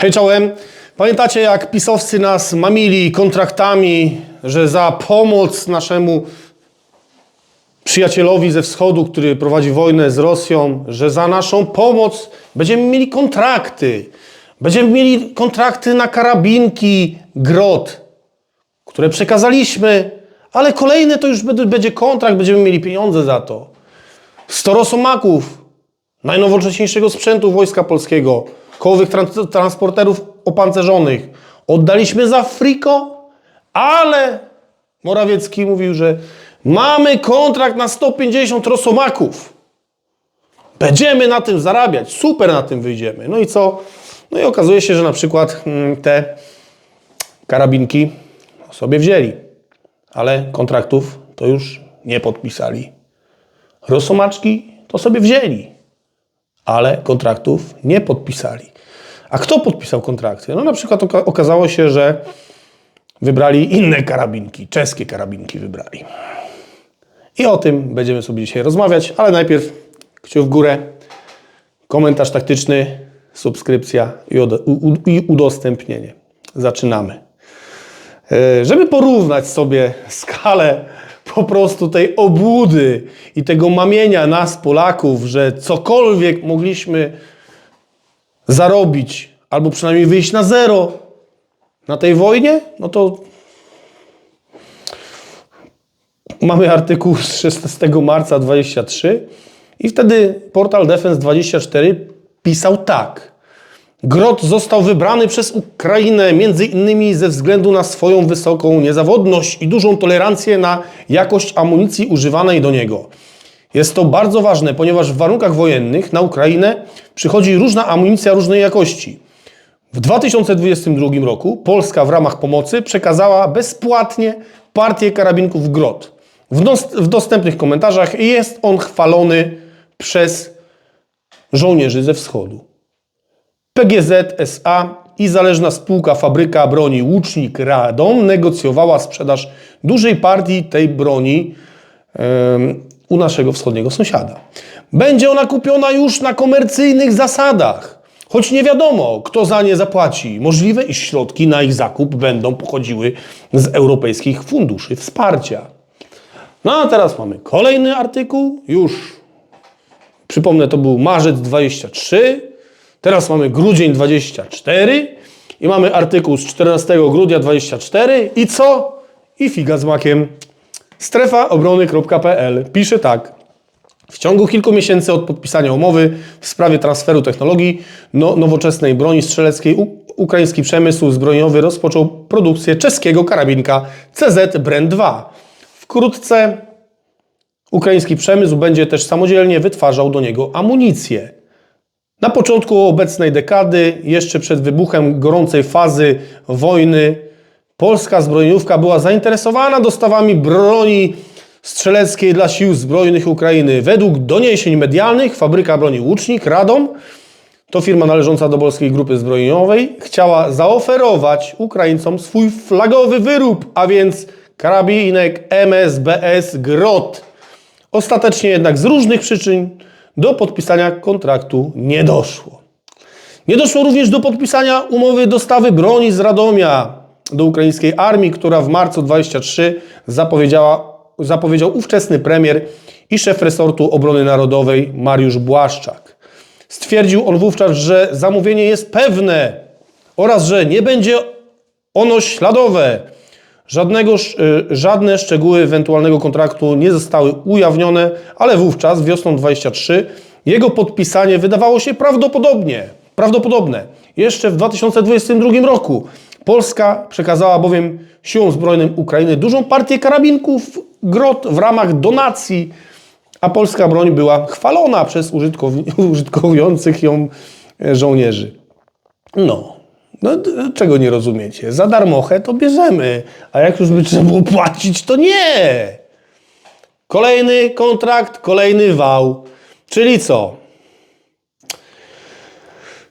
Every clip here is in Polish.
Hej czołem. Pamiętacie jak pisowcy nas mamili kontraktami, że za pomoc naszemu przyjacielowi ze wschodu, który prowadzi wojnę z Rosją, że za naszą pomoc będziemy mieli kontrakty. Będziemy mieli kontrakty na karabinki grot, które przekazaliśmy, ale kolejny to już będzie- będzie kontrakt, będziemy mieli pieniądze za to. 100 rosomaków, najnowocześniejszego sprzętu Wojska Polskiego, kołowych tran- transporterów opancerzonych. Oddaliśmy za friko, ale Morawiecki mówił, że mamy kontrakt na 150 rosomaków. Będziemy na tym zarabiać, super na tym wyjdziemy. No i co? No i okazuje się, że na przykład mm, te karabinki sobie wzięli, ale kontraktów to już nie podpisali. Rosomaczki to sobie wzięli, ale kontraktów nie podpisali. A kto podpisał kontrakty? No na przykład oka- okazało się, że wybrali inne karabinki, czeskie karabinki wybrali. I o tym będziemy sobie dzisiaj rozmawiać, ale najpierw kciuk w górę, komentarz taktyczny, subskrypcja i, i udostępnienie. Zaczynamy. E, Żeby porównać sobie skalę po prostu tej obłudy i tego mamienia nas, Polaków, że cokolwiek mogliśmy zarobić, albo przynajmniej wyjść na zero na tej wojnie, no to mamy artykuł z 16 marca 23 i wtedy portal Defense24 pisał tak. Grot został wybrany przez Ukrainę między innymi ze względu na swoją wysoką niezawodność i dużą tolerancję na jakość amunicji używanej do niego. Jest to bardzo ważne, ponieważ w warunkach wojennych na Ukrainę przychodzi różna amunicja różnej jakości. W 2022 roku Polska w ramach pomocy przekazała bezpłatnie partię karabinków Grot. W, w dostępnych komentarzach jest on chwalony przez żołnierzy ze wschodu. PGZ SA i zależna spółka Fabryka Broni Łucznik Radom negocjowała sprzedaż dużej partii tej broni u naszego wschodniego sąsiada. Będzie ona kupiona już na komercyjnych zasadach, choć nie wiadomo, kto za nie zapłaci. Możliwe, iż środki na ich zakup będą pochodziły z europejskich funduszy wsparcia. No a teraz mamy kolejny artykuł, już Przypomnę, to był marzec 23, teraz mamy grudzień 24 i mamy artykuł z 14 grudnia 24 i co? I figa z makiem. Strefaobrony.pl pisze tak. W ciągu kilku miesięcy od podpisania umowy w sprawie transferu technologii no, nowoczesnej broni strzeleckiej ukraiński przemysł zbrojeniowy rozpoczął produkcję czeskiego karabinka CZ Bren 2. Wkrótce Ukraiński przemysł będzie też samodzielnie wytwarzał do niego amunicję. Na początku obecnej dekady, jeszcze przed wybuchem gorącej fazy wojny, polska zbrojeniówka była zainteresowana dostawami broni strzeleckiej dla sił zbrojnych Ukrainy. Według doniesień medialnych fabryka broni Łucznik Radom, to firma należąca do Polskiej Grupy Zbrojeniowej, chciała zaoferować Ukraińcom swój flagowy wyrób, a więc karabinek MSBS Grot. Ostatecznie jednak z różnych przyczyn do podpisania kontraktu nie doszło. Nie doszło również do podpisania umowy dostawy broni z Radomia do ukraińskiej armii, która w marcu 23 zapowiedziała, zapowiedział ówczesny premier i szef resortu obrony narodowej Mariusz Błaszczak. Stwierdził on wówczas, że zamówienie jest pewne oraz że nie będzie ono śladowe. Żadnego, y, żadne szczegóły ewentualnego kontraktu nie zostały ujawnione, ale wówczas, wiosną 23, jego podpisanie wydawało się prawdopodobnie, prawdopodobne. Jeszcze w 2022 roku Polska przekazała bowiem siłom zbrojnym Ukrainy dużą partię karabinków Grot w ramach donacji, a polska broń była chwalona przez użytkow- użytkujących ją e, żołnierzy. No, no czego nie rozumiecie? Za darmochę to bierzemy, a jak już by trzeba było płacić, to nie. Kolejny kontrakt, kolejny wał. Czyli co?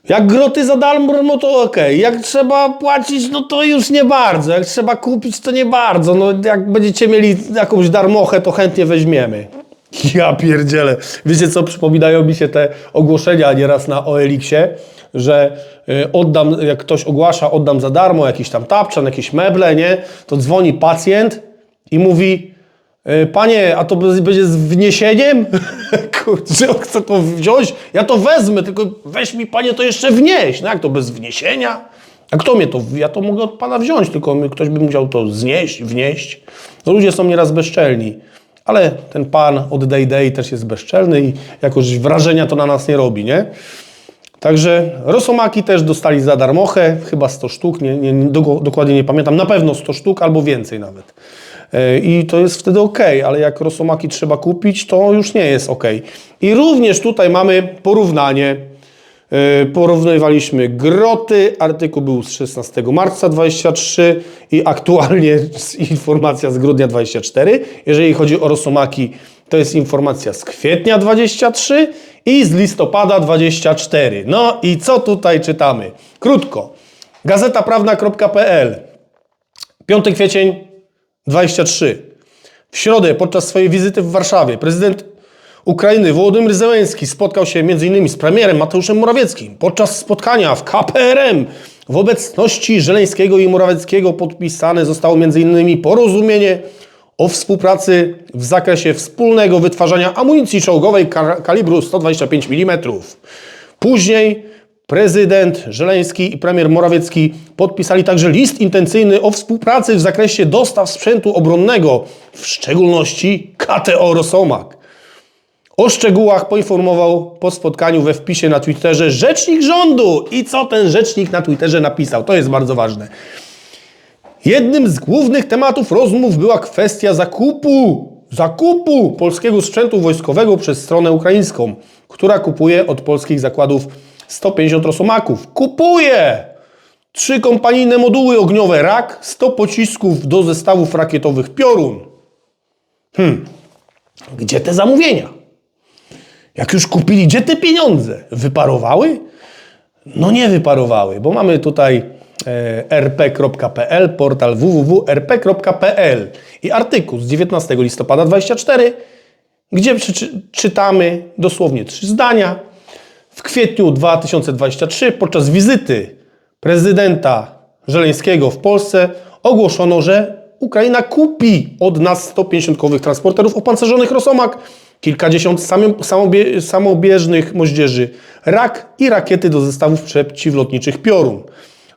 Jak groty za darmo, no to okej. Jak trzeba płacić, no to już nie bardzo. Jak trzeba kupić, to nie bardzo. No jak będziecie mieli jakąś darmochę, to chętnie weźmiemy. Ja pierdzielę. Wiecie co, przypominają mi się te ogłoszenia nieraz na OLX-ie, że y, oddam, jak ktoś ogłasza, oddam za darmo jakiś tam tapczan, jakieś meble, nie? To dzwoni pacjent i mówi, y, panie, a to będzie z wniesieniem? Kurczę, on chce to wziąć? Ja to wezmę, tylko weź mi panie to jeszcze wnieść. No jak to bez wniesienia? A kto mnie to, ja to mogę od pana wziąć, tylko ktoś by musiał to znieść, wnieść. No ludzie są nieraz bezczelni. Ale ten pan od Day Day też jest bezczelny i jakoś wrażenia to na nas nie robi, nie? Także rosomaki też dostali za darmochę, chyba 100 sztuk, nie, nie, nie, do- dokładnie nie pamiętam, na pewno 100 sztuk albo więcej nawet. E, I to jest wtedy ok, ale jak rosomaki trzeba kupić, to już nie jest ok. I również tutaj mamy porównanie. E, Porównywaliśmy groty, artykuł był z 16 marca 23 i aktualnie informacja z grudnia 24. Jeżeli chodzi o rosomaki, to jest informacja z kwietnia 23 i z listopada 24. No i co tutaj czytamy? Krótko. Gazetaprawna.pl 5 kwiecień 23. W środę podczas swojej wizyty w Warszawie prezydent Ukrainy Wołodymyr Zełenski spotkał się m.in. z premierem Mateuszem Morawieckim. Podczas spotkania w KPRM w obecności Żeleńskiego i Morawieckiego podpisane zostało m.in. porozumienie o współpracy w zakresie wspólnego wytwarzania amunicji czołgowej ka- kalibru 125 mm. Później prezydent Żeleński i premier Morawiecki podpisali także list intencyjny o współpracy w zakresie dostaw sprzętu obronnego, w szczególności KTO Rosomak. O szczegółach poinformował po spotkaniu we wpisie na Twitterze rzecznik rządu. I co ten rzecznik na Twitterze napisał? To jest bardzo ważne. Jednym z głównych tematów rozmów była kwestia zakupu, zakupu polskiego sprzętu wojskowego przez stronę ukraińską, która kupuje od polskich zakładów 150 rosomaków. Kupuje! Trzy kompanijne moduły ogniowe RAK, 100 pocisków do zestawów rakietowych Piorun. Hmm. Gdzie te zamówienia? Jak już kupili, gdzie te pieniądze? Wyparowały? No nie wyparowały, bo mamy tutaj e, rp.pl, portal www.rp.pl i artykuł z 19 listopada 24, gdzie czytamy dosłownie trzy zdania. W kwietniu 2023 podczas wizyty prezydenta Żeleńskiego w Polsce ogłoszono, że Ukraina kupi od nas 150-kowych transporterów opancerzonych Rosomak, kilkadziesiąt samobie- samobieżnych moździerzy RAK i rakiety do zestawów przeciwlotniczych Piorun.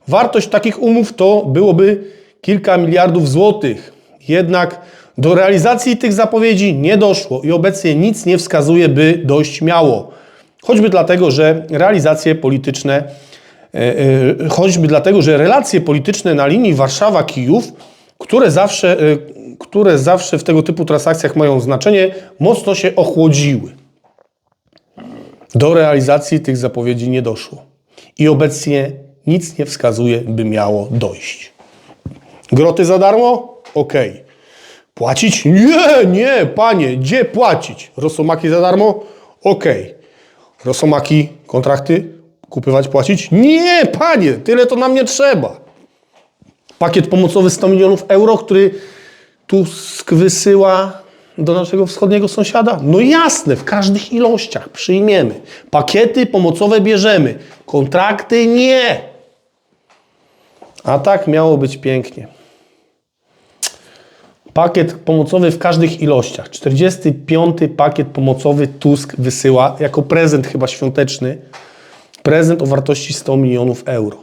Wartość takich umów to byłoby kilka miliardów złotych. Jednak do realizacji tych zapowiedzi nie doszło i obecnie nic nie wskazuje, by dojść miało. Choćby dlatego, że realizacje polityczne, e, e, choćby dlatego, że relacje polityczne na linii Warszawa-Kijów, które zawsze, e, które zawsze w tego typu transakcjach mają znaczenie, mocno się ochłodziły. Do realizacji tych zapowiedzi nie doszło. I obecnie nic nie wskazuje, by miało dojść. Groty za darmo? Okej. Płacić? Nie, nie, panie, gdzie płacić? Rosomaki za darmo? Okej. Rosomaki, kontrakty, kupywać, płacić? Nie, panie, tyle to nam nie trzeba. Pakiet pomocowy 100 milionów euro, który Tusk wysyła do naszego wschodniego sąsiada? No jasne, w każdych ilościach przyjmiemy. Pakiety pomocowe bierzemy, kontrakty nie. A tak miało być pięknie. Pakiet pomocowy w każdych ilościach. 45. pakiet pomocowy Tusk wysyła jako prezent chyba świąteczny. Prezent o wartości 100 milionów euro.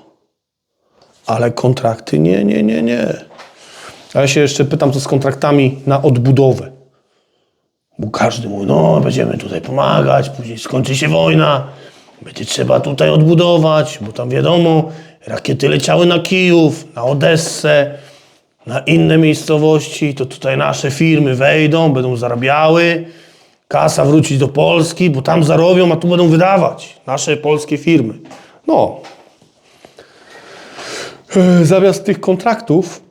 Ale kontrakty nie, nie, nie, nie. A ja się jeszcze pytam, co z kontraktami na odbudowę. Bo każdy mówi, no będziemy tutaj pomagać, później skończy się wojna, będzie trzeba tutaj odbudować, bo tam wiadomo, rakiety leciały na Kijów, na Odessę, na inne miejscowości, to tutaj nasze firmy wejdą, będą zarabiały, kasa wróci do Polski, bo tam zarobią, a tu będą wydawać. Nasze polskie firmy. No. Zamiast tych kontraktów,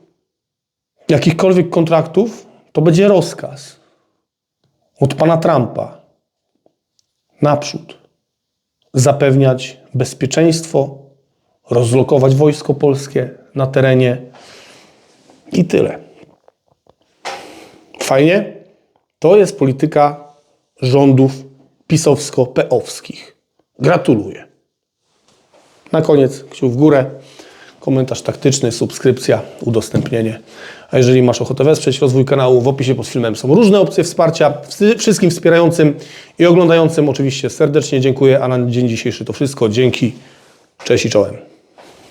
jakichkolwiek kontraktów, to będzie rozkaz od pana Trumpa naprzód zapewniać bezpieczeństwo, rozlokować wojsko polskie na terenie i tyle. Fajnie? To jest polityka rządów pisowsko-peowskich. Gratuluję. Na koniec kciuk w górę, komentarz taktyczny, subskrypcja, udostępnienie. A jeżeli masz ochotę wesprzeć rozwój kanału, w opisie pod filmem są różne opcje wsparcia. Wszystkim wspierającym i oglądającym oczywiście serdecznie dziękuję, a na dzień dzisiejszy to wszystko. Dzięki, cześć i czołem.